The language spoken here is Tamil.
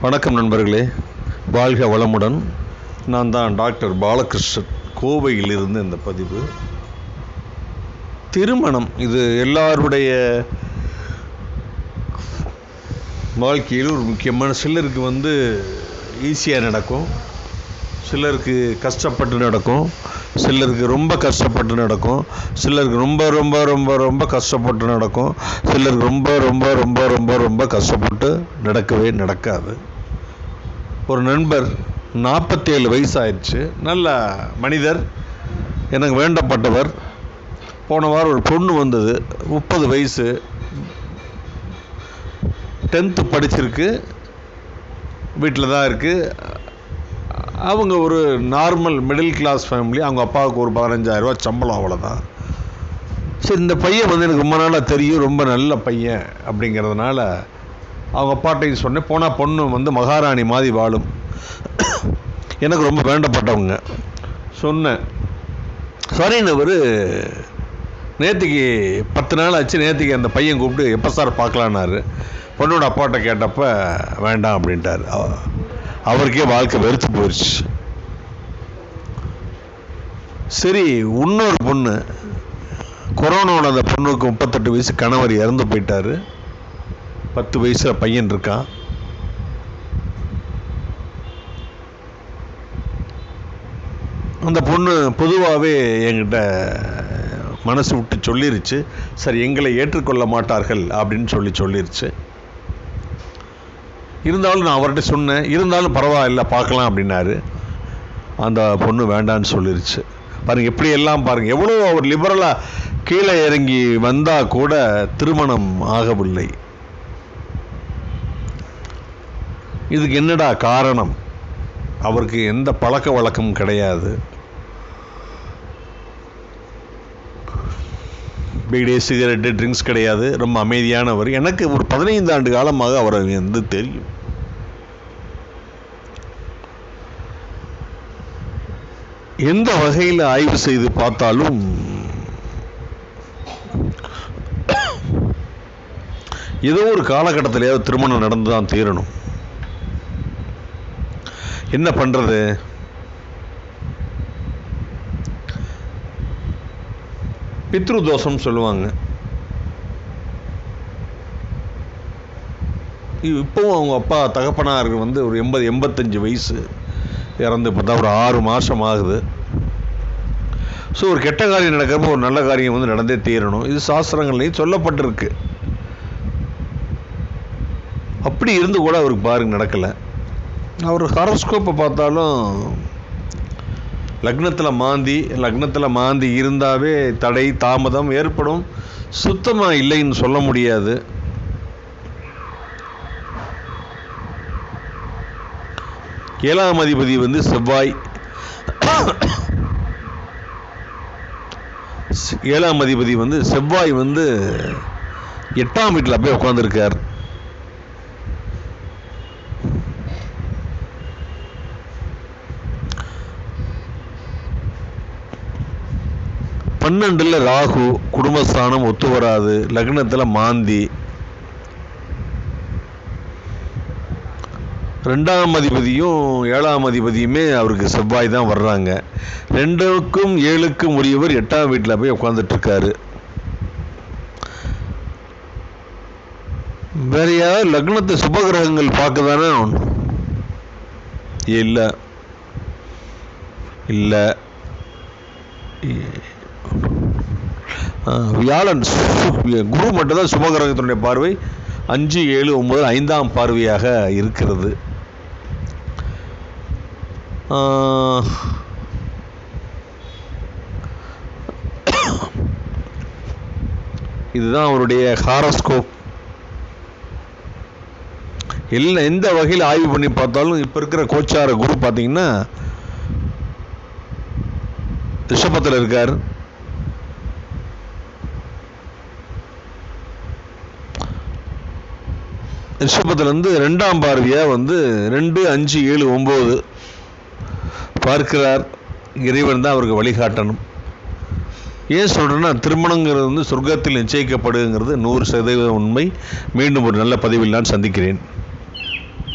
வணக்கம் நண்பர்களே. வாழ்க வளமுடன். நான் தான் டாக்டர் பாலகிருஷ்ணன். கோவையிலிருந்து இந்த பதிவு. திருமணம். இது எல்லாருடைய வாழ்க்கையில் ஒரு முக்கியமான சிலருக்கு வந்து ஈஸியாக நடக்கும். சிலருக்கு கஷ்டப்பட்டு நடக்கும். சிலருக்கு ரொம்ப கஷ்டப்பட்டு நடக்கும். சிலருக்கு ரொம்ப ரொம்ப ரொம்ப ரொம்ப கஷ்டப்பட்டு நடக்கும். சிலருக்கு ரொம்ப ரொம்ப ரொம்ப ரொம்ப ரொம்ப கஷ்டப்பட்டு நடக்கவே நடக்காது. ஒரு நண்பர் நாற்பத்தேழு வயசு ஆயிடுச்சு நல்ல மனிதர் எனக்கு வேண்டப்பட்டவர். போன வாரம் ஒரு பொண்ணு வந்தது முப்பது வயசு. டென்த்து படிச்சிருக்கு. வீட்டில் தான் இருக்குது அவங்க ஒரு நார்மல் மிடில் கிளாஸ் ஃபேமிலி அவங்க அப்பாவுக்கு ஒரு பதினஞ்சாயிரரூவா சம்பளம் அவ்வளோதான் சரி இந்த பையன் வந்து எனக்கு ரொம்ப நாளாக தெரியும் ரொம்ப நல்ல பையன் அப்படிங்கிறதுனால அவங்க அப்பாட்டையும் சொன்னேன். போனால் பொண்ணு வந்து மகாராணி மாதிரி வாழும். எனக்கு ரொம்ப வேண்டப்பட்டவங்க. சொன்னேன். சரின்னு நேற்றுக்கு பத்து நாள் ஆச்சு நேற்றுக்கு அந்த பையன் கூப்பிட்டு எப்போ சார் பார்க்கலான்னாரு. பொண்ணோட அப்பாட்ட கேட்டப்போ வேண்டாம் அப்படின்ட்டார். அவருக்கே வாழ்க்கை வெறுத்து போயிடுச்சு சரி இன்னொரு பொண்ணு. கொரோனாவோட அந்த பொண்ணுக்கு முப்பத்தெட்டு வயசு கணவர் இறந்து போயிட்டாரு. பத்து வயசுல பையன் இருக்கான். அந்த பொண்ணு பொதுவாகவே என்கிட்ட மனசு விட்டு சொல்லிருச்சு. சரி எங்களை ஏற்றுக்கொள்ள மாட்டார்கள் அப்படின்னு சொல்லி சொல்லிருச்சு. இருந்தாலும் நான் அவர்கிட்ட சொன்னேன் இருந்தாலும் பரவாயில்ல பார்க்கலாம் அப்படின்னாரு. அந்த பொண்ணு வேண்டான்னு சொல்லிருச்சு. பாருங்கள் எப்படி எல்லாம் பாருங்கள் எவ்வளோ அவர் லிபரலாக கீழே இறங்கி வந்தால் கூட திருமணம் ஆகவில்லை. இதுக்கு என்னடா காரணம்? அவருக்கு எந்த பழக்க வழக்கமும் கிடையாது. பீடி சிகரெட்டு ட்ரிங்க்ஸ் கிடையாது. ரொம்ப அமைதியானவர். எனக்கு ஒரு பதினைந்து ஆண்டு காலமாக அவரை வந்து தெரியும். எந்த வகையில் ஆய்வு செய்து பார்த்தாலும் ஏதோ ஒரு காலகட்டத்திலேயாவது திருமணம் நடந்து தான் தீரணும். என்ன பண்றது? பித்ரு தோஷம் சொல்லுவாங்க இப்போவும் அவங்க அப்பா தகப்பனாருக்கு வந்து ஒரு எண்பது எண்பத்தஞ்சு வயசு. இறந்து இப்போ தான் ஒரு ஆறு மாதம் ஆகுது. ஸோ ஒரு கெட்ட காரியம் நடக்கிறப்போ ஒரு நல்ல காரியம் வந்து நடந்தே தீரணும். இது சாஸ்திரங்கள்லையும் சொல்லப்பட்டிருக்கு. அப்படி இருந்து கூட அவருக்கு பாருங்க நடக்கலை. அவர் ஹாரோஸ்கோப்பை பார்த்தாலும் லக்னத்தில் மாந்தி லக்னத்தில் மாந்தி இருந்தாவே தடை தாமதம் ஏற்படும். சுத்தமாக இல்லைன்னு சொல்ல முடியாது. ஏழாம் அதிபதி வந்து செவ்வாய். ஏழாம் அதிபதி வந்து செவ்வாய் வந்து எட்டாம் வீட்டில் போய் உட்காந்துருக்கார் பன்னெண்டில் ராகு குடும்பஸ்தானம் ஒத்து வராது லக்னத்தில் மாந்தி ரெண்டாம் அதிபதியும் ஏழாம் அதிபதியுமே அவருக்கு செவ்வாய் தான் வர்றாங்க. ரெண்டுக்கும் ஏழுக்கும் உரியவர் எட்டாம் வீட்டில் போய் உட்காந்துட்ருக்காரு வேற யாராவது லக்னத்தை சுபகிரகங்கள் பார்க்க தானே இல்லை. இல்லை. வியாழன் குரு மட்டும்தான் சுபகிரகத்தினுடைய பார்வை. அஞ்சு ஏழு ஒன்பது ஐந்தாம் பார்வையாக இருக்கிறது. இதுதான் அவருடைய ஹாரோஸ்கோப். இல்லை எந்த வகையில் ஆய்வு பண்ணி பார்த்தாலும் இப்போ இருக்கிற கோச்சார குரு பார்த்தீங்கன்னா ரிஷபத்தில் இருக்கார். ரிஷபத்துலேருந்து ரெண்டாம் பார்வையாக வந்து ரெண்டு அஞ்சு ஏழு ஒம்பது பார்க்கிறார். இறைவன் தான் அவருக்கு வழிகாட்டணும். ஏன் சொல்கிறேன்னா திருமணங்கிறது வந்து சொர்க்கத்தில் நிச்சயிக்கப்படுங்கிறது நூறு சதவீதம் உண்மை. மீண்டும் ஒரு நல்ல பதிவில் நான் சந்திக்கிறேன்.